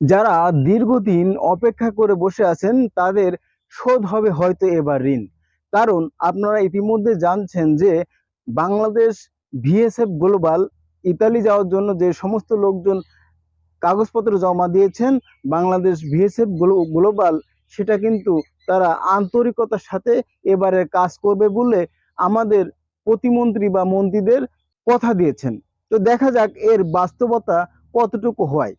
যারা দীর্ঘদিন অপেক্ষা করে বসে আছেন, তাদের শোধ হবে হয়তো এবার ঋণ। কারণ আপনারা ইতিমধ্যে জানছেন যে বাংলাদেশ ভিএসএফ গ্লোবাল ইতালি যাওয়ার জন্য যে সমস্ত লোকজন কাগজপত্র জমা দিয়েছেন, বাংলাদেশ ভিএসএফ গ্লোবাল, সেটা কিন্তু তারা আন্তরিকতার সাথে এবারে কাজ করবে বলে আমাদের প্রতিমন্ত্রী বা মন্ত্রীদের কথা দিয়েছেন। তো দেখা যাক এর বাস্তবতা কতটুকু হয়।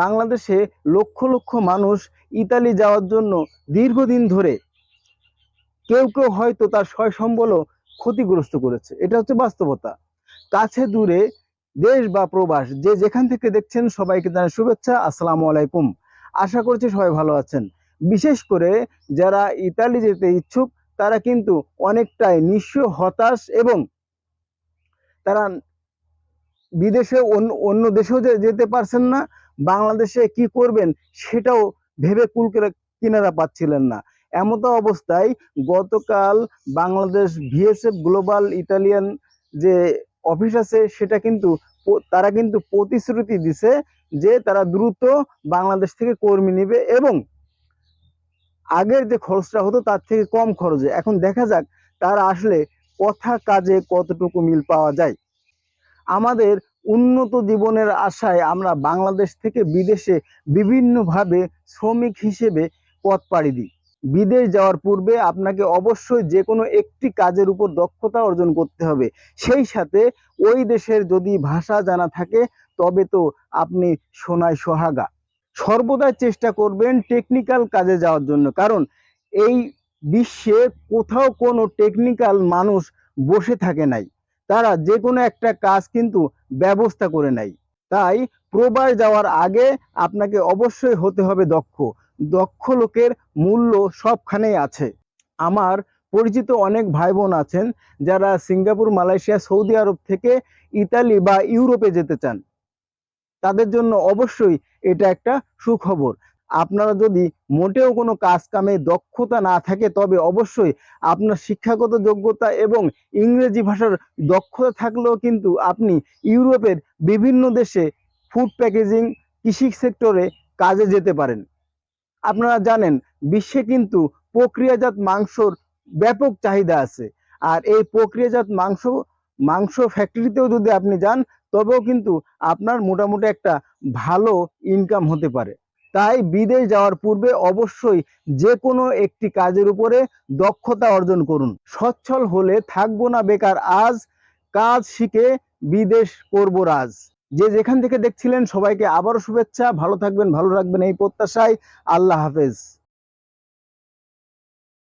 বাংলাদেশে লক্ষ লক্ষ মানুষ ইতালি যাওয়ার জন্য দীর্ঘদিন ধরে কেউ কেউ হয়তো তার সয় সম্বলও ক্ষতিগ্রস্ত করেছে। এটা হচ্ছে বাস্তবতা। কাছে দূরে দেশ বা প্রবাস, যে যেখান থেকে দেখছেন সবাইকে জানাই শুভেচ্ছা, আসসালামু আলাইকুম। আশা করছি সবাই ভালো আছেন। বিশেষ করে যারা ইতালি যেতে ইচ্ছুক, তারা কিন্তু অনেকটাই নিঃস্ব হতাশ এবং তারা বিদেশে অন্য দেশেও যেতে পারছেন না বাংলাদেশে কি করবেন সেটাও ভেবে কুল কিনারা পাচ্ছিলেন না। এমতো অবস্থায় গতকাল বাংলাদেশ ভিএসএফ গ্লোবাল ইতালিয়ান যে অফিস আছে সেটা কিন্তু তারা কিন্তু প্রতিশ্রুতি দিছে যে তারা দ্রুত বাংলাদেশ থেকে কর্মী নেবে এবং আগের যে খরচটা হতো তার থেকে কম খরচে। এখন দেখা যাক তারা আসলে কথা কাজে কতটুকু মিল পাওয়া যায়। আমাদের উন্নত জীবনের আশায় আমরা বাংলাদেশ থেকে বিদেশে বিভিন্নভাবে শ্রমিক হিসেবে পথ পাড়ি দিই। বিদেশ যাওয়ার পূর্বে আপনাকে অবশ্যই যে কোনো একটি কাজের উপর দক্ষতা অর্জন করতে হবে। সেই সাথে ওই দেশের যদি ভাষা জানা থাকে, তবে তো আপনি সোনায় সোহাগা। সর্বদাই চেষ্টা করবেন টেকনিক্যাল কাজে যাওয়ার জন্য। কারণ এই বিশ্বে কোথাও কোনো টেকনিক্যাল মানুষ বসে থাকে নাই। তারা যে কোনো একটা কাজ কিন্তু ব্যবস্থা করে নেয়। তাই প্রবাস যাওয়ার আগে আপনাকে অবশ্যই হতে হবে দক্ষ। দক্ষ লোকের মূল্য সবখানেই আছে। আমার পরিচিত অনেক ভাই বোন আছেন যারা সিঙ্গাপুর, মালয়েশিয়া, সৌদি আরব থেকে ইতালি বা ইউরোপে যেতে চান। তাদের জন্য অবশ্যই এটা একটা সুখবর। আপনারা যদি মোটেও কোনো কাজ কামে দক্ষতা না থাকে, তবে অবশ্যই আপনার শিক্ষাগত যোগ্যতা এবং ইংরেজি ভাষার দক্ষতা থাকলেও কিন্তু আপনি ইউরোপের বিভিন্ন দেশে ফুড প্যাকেজিং কৃষি সেক্টরে কাজে যেতে পারেন। আপনারা জানেন, বিশ্বে কিন্তু প্রক্রিয়াজাত মাংসর ব্যাপক চাহিদা আছে। আর এই প্রক্রিয়াজাত মাংস মাংস ফ্যাক্টরিতেও যদি আপনি যান, তবেও কিন্তু আপনার মোটামুটি একটা ভালো ইনকাম হতে পারে। তাই বিদেশ যাওয়ার পূর্বে অবশ্যই যে কোনো একটি কাজের উপরে দক্ষতা অর্জন করুন। সচ্ছল হলে থাকব না বেকার, আজ কাজ শিখে বিদেশ করব রাজ। যে যেখান থেকে দেখছিলেন সবাইকে আবারও শুভেচ্ছা, ভালো থাকবেন, ভালো রাখবেন এই প্রত্যাশায়। আল্লাহ হাফেজ।